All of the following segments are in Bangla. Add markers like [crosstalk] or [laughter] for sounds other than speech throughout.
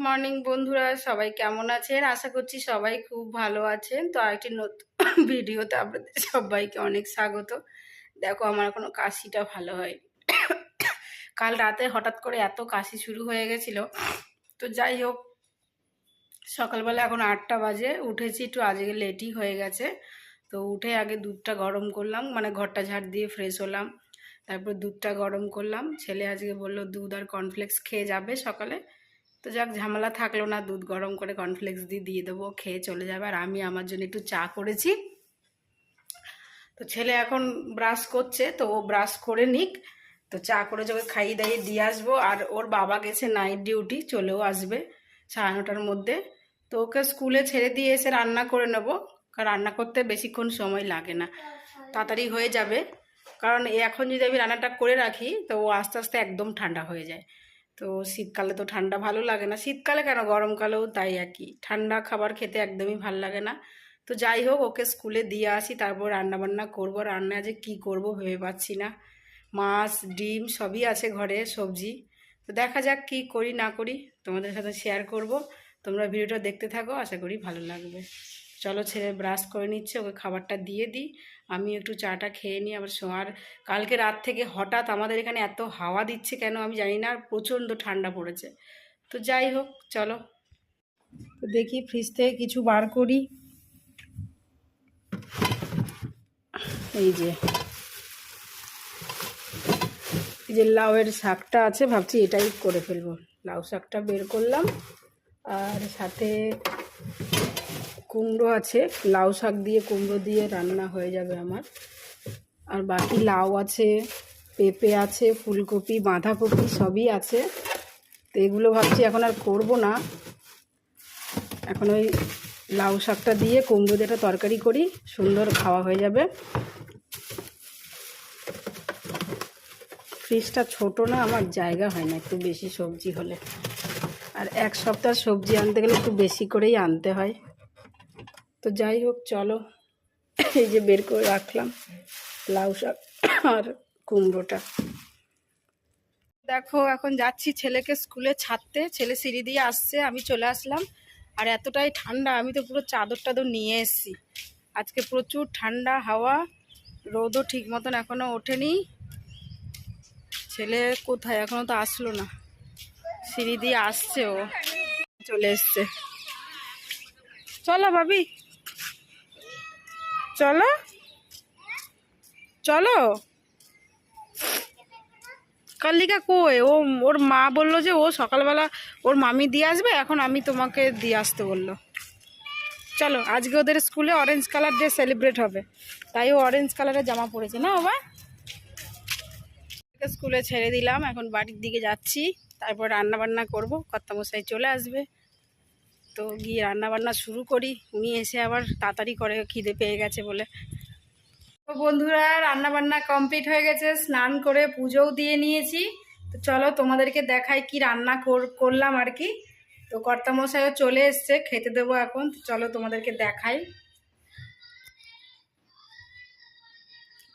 মর্নিং বন্ধুরা, সবাই কেমন আছেন? আশা করছি সবাই খুব ভালো আছেন। তো আরেকটি নতুন [coughs] ভিডিওতে আপনাদের সবাইকে অনেক স্বাগত। দেখো, আমার কোনো কাশিটা ভালো হয়। [coughs] কাল রাতে হঠাৎ করে এত কাশি শুরু হয়ে গেছিল। তো যাই হোক, সকালবেলা এখন আটটা বাজে। উঠেছি একটু, আজকে লেটই হয়ে গেছে। তো উঠে আগে দুধটা গরম করলাম মানে ঘরটা ঝাড় দিয়ে ফ্রেশ হলাম। তারপর দুধটা গরম করলাম। ছেলে আজকে বলল, দুধ আর কর্নফ্লেক্স খেয়ে যাবে সকালে? তো যাক, ঝামেলা থাকল না, দুধ গরম করে কর্নফ্লেক্স দিয়ে দিয়ে দেবো, খেয়ে চলে যাবে, আর আমি আমার জন্য একটু চা করেছি। তো ছেলে এখন ব্রাশ করছে, তো ও ব্রাশ করে নিক। তো চা করে যোগে খাইয়ে দাইয়ে দিয়ে আসব, আর ওর বাবা গেছে নাইট ডিউটি চলেও আসবে সাড়ে নটার মধ্যে। তো ওকে স্কুলে ছেড়ে দিয়ে এসে রান্না করে নেব, কারণ রান্না করতে বেশিক্ষণ সময় লাগে না। তাড়াতাড়ি হয়ে যাবে, কারণ এখন যদি আমি রান্নাটা করে রাখি, তো ও আস্তে আস্তে একদম ঠান্ডা হয়ে যায়। তো শীতকালে তো ঠান্ডা ভালো লাগে না। শীতকালে কেন? গরমকালেও তাই কি ঠান্ডা খাবার খেতে একদমই ভালো লাগে না। তো যাই হোক, ওকে স্কুলে দিয়ে আসি, তারপর রান্নাবান্না করব। রান্না যে কি করব ভেবে পাচ্ছি না। মাছ, ডিম সবই আছে ঘরে, সবজি। তো দেখা যাক কি করি, না করি তোমাদের সাথে শেয়ার করব। তোমরা ভিডিওটা দেখতে থাকো, আশা করি ভালো লাগবে। চলো ছেলে ব্রাশ করে নিচ্ছে, ওকে খাবারটা দিয়ে দিই। আমি একটু চাটা খেয়ে নিই, আবার শোয়ার কালকে রাত থেকে হঠাৎ আমাদের এখানে এত হাওয়া দিচ্ছে কেন আমি জানি না, আর প্রচণ্ড ঠান্ডা পড়েছে। তো যাই হোক, চলো। তো দেখি ফ্রিজ থেকে কিছু বার করি। এই যে। এই যে লাউয়ের শাকটা আছে, ভাবছি এটাই করে ফেলব। লাউ শাকটা বের করলাম, আর সাথে কুমড়ো আছে, লাউ শাক দিয়ে কুমড়ো দিয়ে রান্না হয়ে যাবে আমার। আর বাকি লাউ আছে, পেঁপে আছে, ফুলকপি, বাঁধাকপি সবই আছে। তো এগুলো ভাবছি এখন আর করব না। এখন ওই লাউ শাকটা দিয়ে কুমড়ো দিয়ে তরকারি করি, সুন্দর খাওয়া হয়ে যাবে। ফ্রিজটা ছোট না, আমার জায়গা হয় না একটু বেশি সবজি হলে। আর এক সপ্তাহ সবজি আনতে গেলে একটু বেশি করেই আনতে হয়। তো যাই হোক, চলো। এই যে বের করে রাখলাম লাউ শাক আর কুমড়োটা। দেখো, এখন যাচ্ছি ছেলেকে স্কুলে ছাড়তে। ছেলে সিঁড়ি দিয়ে আসছে, আমি চলে আসলাম। আর এতটাই ঠান্ডা, আমি তো পুরো চাদর টাদর নিয়ে এসেছি। আজকে প্রচুর ঠান্ডা, হাওয়া, রোদও ঠিক মতন এখনও ওঠেনি। ছেলে কোথায়? এখনও তো আসলো না। সিঁড়ি দিয়ে আসছে ও। চলে এসছে। চলো ভাবি। চলো। চলো। কাল্লিকা কই? ও, ওর মা বলল যে ও সকালবেলা ওর মামি দিয়ে আসবে, এখন আমি তোমাকে দিয়ে আসতে বলল। চলো, আজকে ওদের স্কুলে অরেঞ্জ কালার ডে সেলিব্রেট হবে। তাই ও অরেঞ্জ কালারের জামা পরেছে, না বাবা? স্কুলে ছেড়ে দিলাম, এখন বাড়ির দিকে যাচ্ছি, তারপর রান্না বান্না করব, কর্তামশাই চলে আসবে। তো গিয়ে রান্না বান্না শুরু করি। উনি এসে আবার তাড়াতাড়ি করে খিদে পেয়ে গেছে বলে। তো বন্ধুরা রান্না বান্না কমপ্লিট হয়ে গেছে। স্নান করে পুজোও দিয়ে নিয়েছি। তো চলো তোমাদেরকে দেখাই কি রান্না করলাম আর কি। তো কর্তামশাইও চলে এসছে, খেতে দেবো এখন। চলো তোমাদেরকে দেখাই।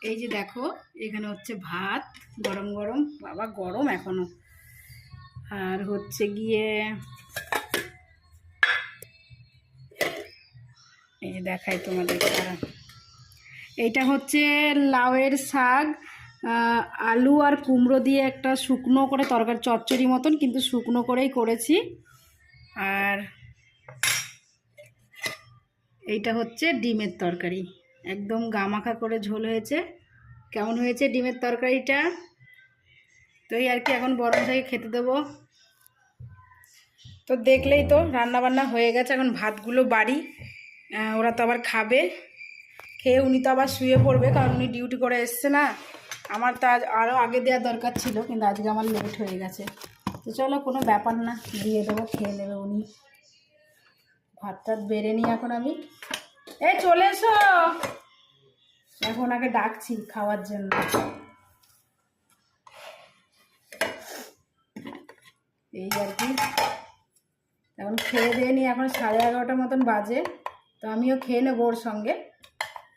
এই যে দেখো, এখানে হচ্ছে ভাত, গরম গরম। বাবা, গরম এখনও। আর হচ্ছে গিয়ে এই দেখাই তোমাদের খারাপ এইটা হচ্ছে লাউয়ের শাক আলু আর কুমড়ো দিয়ে একটা শুকনো করে তরকারি, চচ্চড়ি মতন, কিন্তু শুকনো করেই করেছি। আর এইটা হচ্ছে ডিমের তরকারি। একদম গামাখা করে ঝোল হয়েছে। কেমন হয়েছে ডিমের তরকারিটা? তো এই আর কি, এখন বরং থেকে খেতে দেবো। তো দেখলেই তো রান্না বান্না হয়ে গেছে, এখন ভাতগুলো বাড়ি। ওরা তো আবার খাবে। খেয়ে উনি তো আবার শুয়ে পড়বে, কারণ উনি ডিউটি করে এসছে না। আমার তো আজ আরও আগে দেওয়ার দরকার ছিল, কিন্তু আজকে আমার লেট হয়ে গেছে। তো চলো, কোনো ব্যাপার না, দিয়ে দেবো, খেয়ে নেবে উনি। ভাত টাত বেড়ে নিই এখন আমি। এ চলে এসো! এখন আগে ডাকছি খাওয়ার জন্য। এই আর কি। এখন খেয়ে দিয়ে নিই, এখন সাড়ে এগারোটার মতন বাজে। তো আমিও খেয়ে নেব ওর সঙ্গে।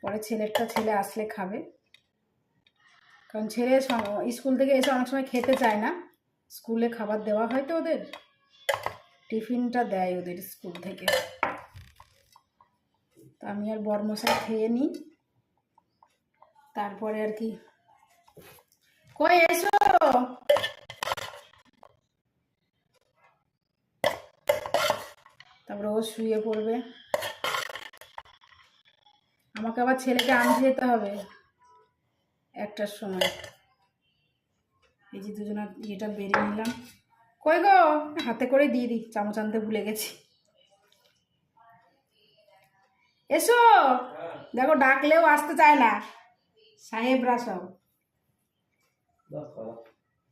পরে ছেলেরটা ছেলে আসলে খাবে। কারণ ছেলে স্কুল থেকে এসে অনেক সময় খেতে চায় না। স্কুলে খাবার দেওয়া হয় তো ওদের। টিফিনটা দেয় ওদের স্কুল থেকে। তো আমি আর বরমশাই খেয়ে নিই। তারপরে আর কি। কই এসো? তারপরে ও শুয়ে পড়বে। আমাকে আবার ছেলেকে আনতে যেতে হবে একটার সময়। এই যে দুজনের ইয়েটা বেরিয়ে নিলাম। কই গো? হাতে করে দিয়ে দিই চামচ আনতে ভুলে গেছি। এসো! দেখো ডাকলেও আসতে চায় না। সাহেবরা সব।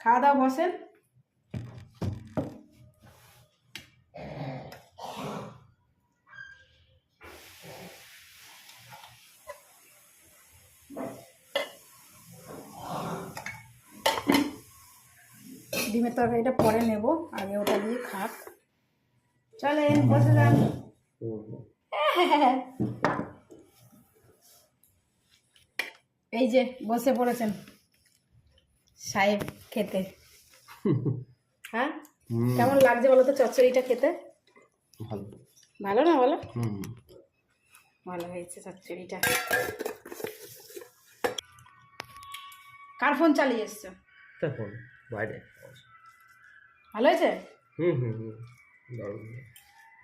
খাওয়া দাওয়া বসেন। ডিমের তরকারিটা পরে নেব। আগে ওটা দিয়ে খাক। চলেন বসে যান। এই যে বসে পড়েছেন। সাহেব খেতে। হ্যাঁ? কেমন লাগছে বলো তো চচ্চড়িটা খেতে? ভালো। ভালো না বলো? ভালো হয়েছে চচ্চড়িটা। কার ফোন চালিয়ে এসছো? তখন বাইরে। ভালো হয়েছে? হুম হুম হুম দারুণ।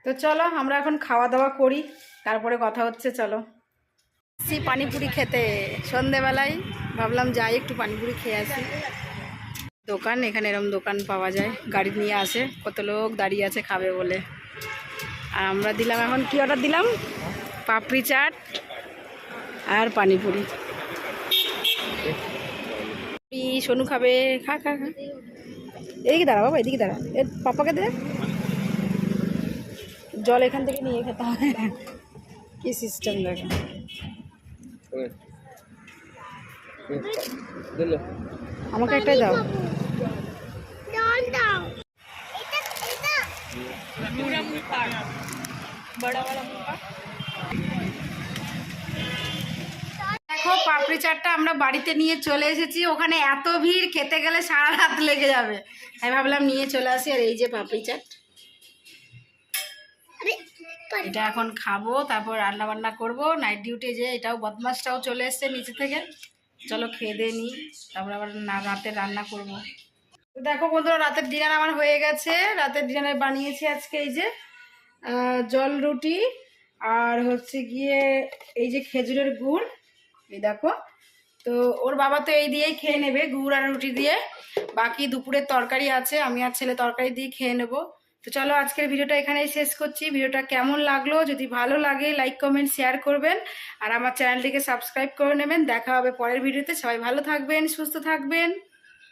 তো চলো আমরা এখন খাওয়া দাওয়া করি তারপরে কথা হচ্ছে চলো। আসি পানিপুরি খেতে। সন্ধেবেলায় ভাবলাম যাই একটু পানিপুরি খেয়ে আসি। দোকান এখানে এরকম দোকান পাওয়া যায় গাড়ি নিয়ে আসে কত লোক দাঁড়িয়ে আছে খাবে বলে। আর আমরা দিলাম এখন কি অর্ডার দিলাম? পাপড়ি চাট আর পানিপুরি। সোনু খাবে খা খা খা। এদিকে দাঁড়া বাবা এদিকে দাঁড়া। এ পাপাকে দে। জল এখান থেকে নিয়ে খেতে হবে। কি সিস্টেম দেখো আমাকে একটাই দাও। দেখো পাপড়ি চাটটা আমরা বাড়িতে নিয়ে চলে এসেছি। ওখানে এত ভিড় খেতে গেলে সারা রাত লেগে যাবে। তাই ভাবলাম নিয়ে চলে আসি আর এই যে পাপড়ি চাট। এটা এখন খাব তারপর রান্না বান্না করব। নাইট ডিউটি যে এটাও বদমাসটাও চলে এসছে নিচে থেকে। চলো খেয়ে দিয়ে নিই তারপর আবার না রাতে রান্না করব। তো দেখো বন্ধুরা রাতের ডিনার আমার হয়ে গেছে। রাতের ডিনারে বানিয়েছি আজকে এই যে জল রুটি আর হচ্ছে গিয়ে এই যে খেজুরের গুড়। এই দেখো। তো ওর বাবা তো এই দিয়েই খেয়ে নেবে, গুড় আর রুটি দিয়ে। বাকি দুপুরের তরকারি আছে, আমি আর ছেলে তরকারি দিয়ে খেয়ে নেব। তো চলো আজকের ভিডিওটা এখানেই শেষ করছি। ভিডিওটা কেমন লাগল, যদি ভালো লাগে লাইক কমেন্ট শেয়ার করবেন। আর আমার চ্যানেলটিকে সাবস্ক্রাইব করে নেবেন। দেখা হবে পরের ভিডিওতে। সবাই ভালো থাকবেন, সুস্থ থাকবেন।